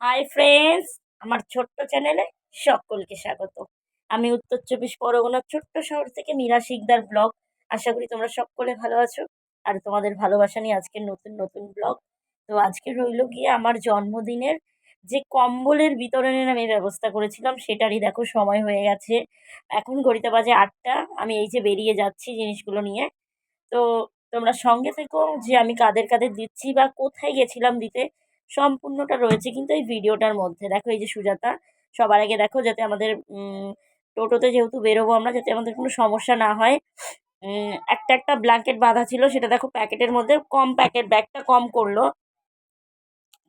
Hi friends আমার ছোট্ট চ্যানেলে সকলকে স্বাগত। আমি উত্তর চব্বিশ পরগনার ছোট্ট শহর থেকে মীরা শিকদার ব্লগ। আশা করি তোমরা সকলে ভালো আছো আর তোমাদের ভালোবাসা নিয়ে আজকের নতুন নতুন ব্লগ। তো আজকে রইল গিয়ে আমার জন্মদিনের যে কম্বলের বিতরণের আমি ব্যবস্থা করেছিলাম, সেটারই দেখো সময় হয়ে গেছে। এখন ঘড়িতে বাজে আটটা। আমি এই যে বেরিয়ে যাচ্ছি জিনিসগুলো নিয়ে। তো তোমরা সঙ্গে থেকো যে আমি কাদের কাদের দিচ্ছি বা কোথায় গেছিলাম দিতে। সম্পূর্ণটা রয়েছে কিন্তু এই ভিডিওটার মধ্যে। দেখো এই যে সুজাতা, সবার আগে দেখো যাতে আমাদের টোটোতে যেহেতু বেরোবো আমরা, যাতে আমাদের কোনো সমস্যা না হয়। একটা একটা ব্ল্যাঙ্কেট বাঁধা ছিল, সেটা দেখো প্যাকেটের মধ্যে, কম প্যাকেট ব্যাগটা কম করল।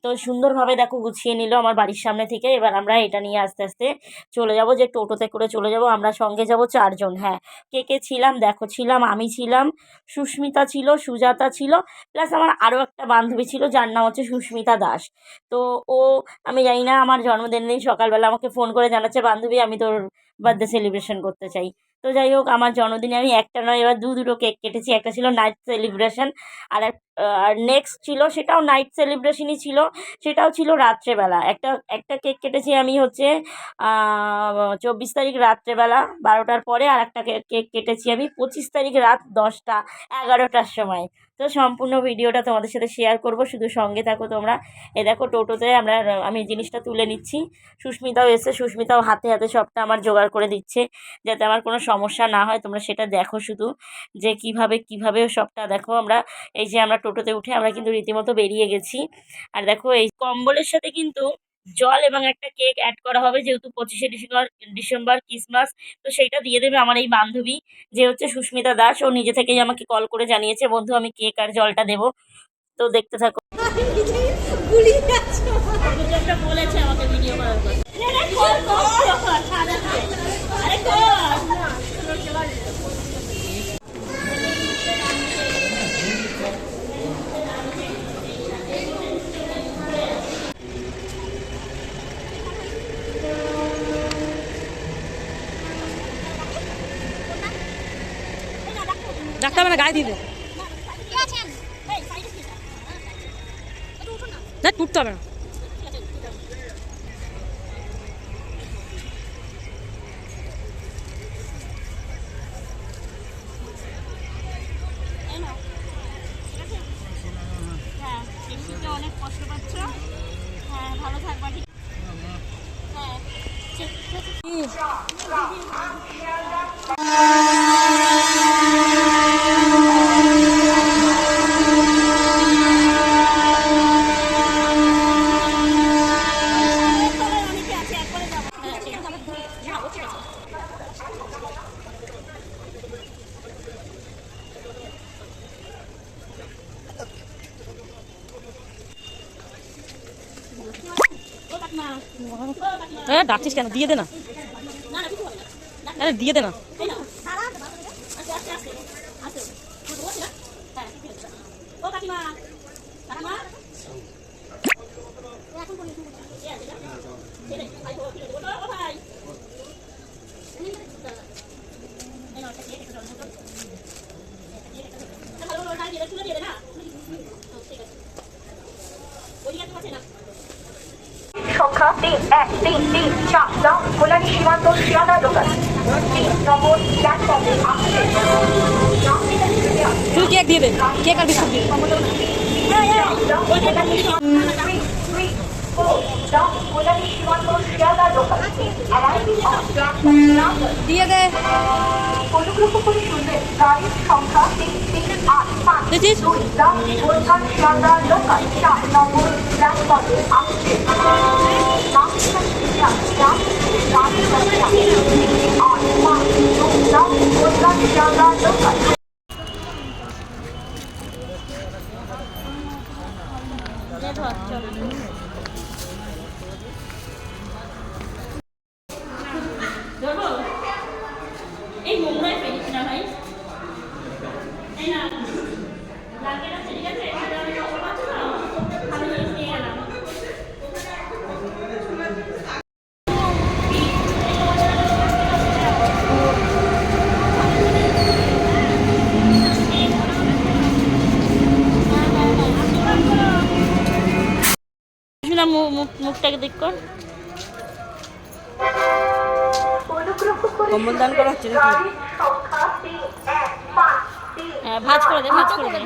তো সুন্দরভাবে দেখো গুছিয়ে নিল আমার বাড়ির সামনে থেকে। এবার আমরা এটা নিয়ে আস্তে আস্তে চলে যাব, যে টোটোতে করে চলে যাব। আমরা সঙ্গে যাব চারজন হ্যাঁ। কে কে ছিলাম? দেখো, ছিলাম, আমি ছিলাম, সুস্মিতা ছিল, সুজাতা ছিল, প্লাস আমার আরও একটা বান্ধবী ছিল যার নাম হচ্ছে সুস্মিতা দাস। তো ও, আমি জানি না, আমার জন্মদিন দিন সকালবেলা আমাকে ফোন করে জানাচ্ছে, বান্ধবী, আমি তোর বার্থডে সেলিব্রেশন করতে চাই। তো যাই হোক, আমার জন্মদিনে আমি একটা নয়, এবার দু দুটো কেক কেটেছি। একটা ছিল নাইট সেলিব্রেশন আর আর নেক্সট ছিল সেটাও নাইট সেলিব্রেশনই ছিল। সেটাও ছিল রাত্রেবেলা। একটা একটা কেক কেটেছি আমি হচ্ছে চব্বিশ তারিখ রাত্রেবেলা বারোটার পরে আর একটা কেক কেটেছি আমি পঁচিশ তারিখ রাত দশটা, এগারোটার সময়। তো সম্পূর্ণ ভিডিওটা তোমাদের সাথে শেয়ার করব। শুধু সঙ্গে থাকো তোমরা। এ দেখো, টোটোতে আমরা, আমি জিনিসটা তুলে নিচ্ছি। সুস্মিতাও এসে সুস্মিতাও হাতে হাতে সবটা আমার জোগাড় করে দিচ্ছে। যাতে আমার কোনো সমস্যা না হয়, তোমরা সেটা দেখো শুধু। যে কীভাবে কীভাবে সবটা দেখো আমরা। এই যে আমরা টোটোতে উঠে আমরা কিন্তু রীতিমতো বেরিয়ে গেছি। আর দেখো, এই কম্বলের সাথে কিন্তু জল এবং একটা কেক অ্যাড করা হবে যেহেতু পঁচিশে ডিসেম্বর ডিসেম্বর ক্রিসমাস তো সেইটা দিয়ে দেবে আমার এই বান্ধবী যে হচ্ছে সুস্মিতা দাস। ও নিজে থেকেই আমাকে কল করে জানিয়েছে, বন্ধু, আমি কেক আর জলটা দেব। তো দেখতে থাকো। বলেছে আমাকে ভিডিও করার ডাক্তার মানে গায়ে দিয়ে না। টুটতে হবে না হ্যাঁ বৃষ্টিতে অনেক কষ্ট পাচ্ছ হ্যাঁ ভালো থাকবা ঠিক হ্যাঁ ঠিক আছে অনেকে আছে একবারে যাব হ্যাঁ ঠিক আছে যাব ঠিক আছে হ্যাঁ ডাকছিস কেন? দিয়ে দে না। আরে দিয়ে দে না। সংখ্যা তিন এক তিন তিন চার নং কল্যাণী সীমান্ত শিয়ালদা লোকাল তিন নম্বর প্ল্যাটফর্মে আসছে শুধু কেক দিয়ে দে। কেক আর বিস্কুট দিয়ে দিয়ে দে। অনুগ্রহ করে শুনবেন গাড়ির সংখ্যা তিন তিন আট পাঁচ দুই শিয়ালদা লোকাল চার নম্বর প্ল্যাটফর্মে আসছে নাম গাড়ির সংখ্যা আট পাঁচ দুই নং কলকাতা শিয়ালদা লোকাল এই নোংরায় ফেলিস না ভাই এই না লাগে না ঠিক আছে এটা আমি কষ্ট পাচ্ছি না আমি নিয়ে গেলাম দিকে দিক কর কম্বল দান করা। হচ্ছে হ্যাঁ ভাজ করে দে ভাজ করে দে।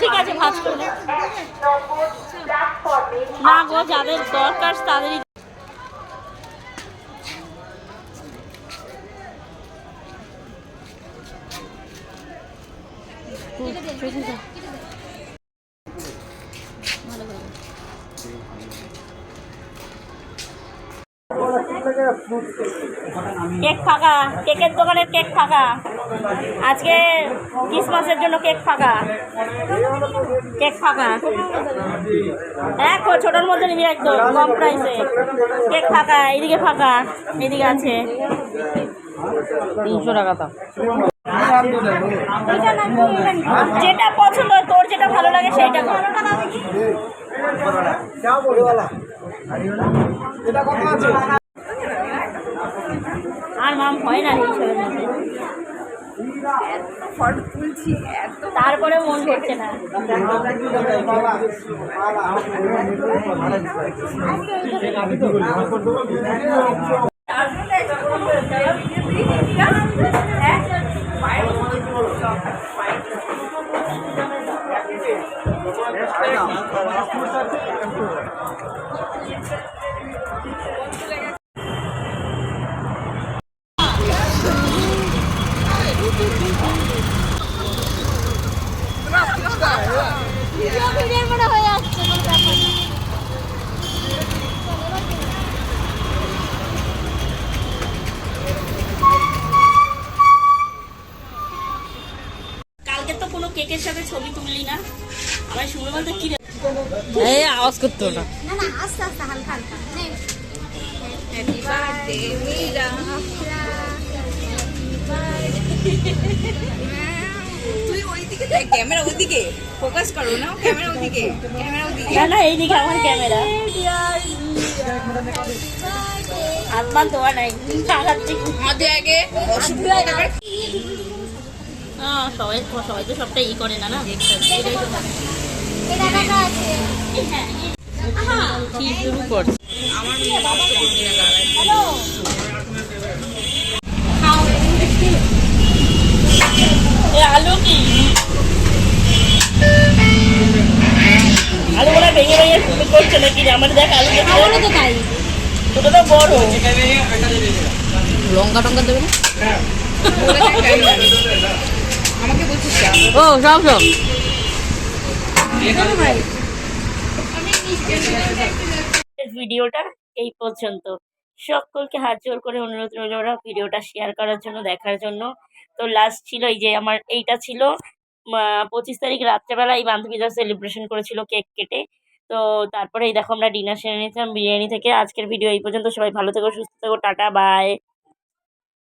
ঠিক আছে ভাজ করে দে। না গো যাদের দরকার তাদেরই কেক ফাঁকা কেকের দোকানের কেক ফাঁকা। আজকে ক্রিসমাসের জন্য কেক ফাঁকা। কেক ফাঁকা। এক ছোটোর মধ্যে নিবি একদম কম প্রাইসে কেক ফাঁকা এইদিকে ফাঁকা এদিকে আছে। তিনশো টাকা দাম যেটা পছন্দ হয় তোর যেটা ভালো লাগে সেইটা কর। আর হয় না এইসবের মধ্যে। তারপরে মন করছে না। ছবি তুললি না? আমার শুনে বলতে কি এই আওয়াজ করতো না। না না আস্তে আস্তে হালকা হালকা। হ্যাপি বার্থডে মীরা তুই ওইদিকে দেখ ক্যামেরা ওইদিকে। ফোকাস করো না ক্যামেরা ওইদিকে ক্যামেরা ওইদিকে। না না এইদিকে আমার ক্যামেরা। হাতমান তোমার নাই। আমাদের আগে অসুবিধা সবাই সবাই তো সবটা ই করে না না? এটা টাকা আছে কি? শুরু করছে আলু কি আলু ওরা ভেঙে ভেঙে তুমি করছে নাকি? আমার দেখ আলু আমারও তো তাই। ছোটো তো বড়। লঙ্কা টঙ্কা দেবে না? আমাকে বলছিস ও সব সব। ভিডিওটা এই পর্যন্ত। সকলকে হাত জোর করে অনুরোধ রইল ওরা ভিডিওটা শেয়ার করার জন্য দেখার জন্য। তো লাস্ট ছিল এই যে আমার এইটা ছিল পঁচিশ তারিখ রাত্রেবেলা এই বান্ধবীরা সেলিব্রেশন করেছিল কেক কেটে। তো তারপরে এই দেখো আমরা ডিনার সেরে নিয়েছিলাম বিরিয়ানি থেকে। আজকের ভিডিও এই পর্যন্ত। সবাই ভালো থেকো সুস্থ থেকো টাটা বাই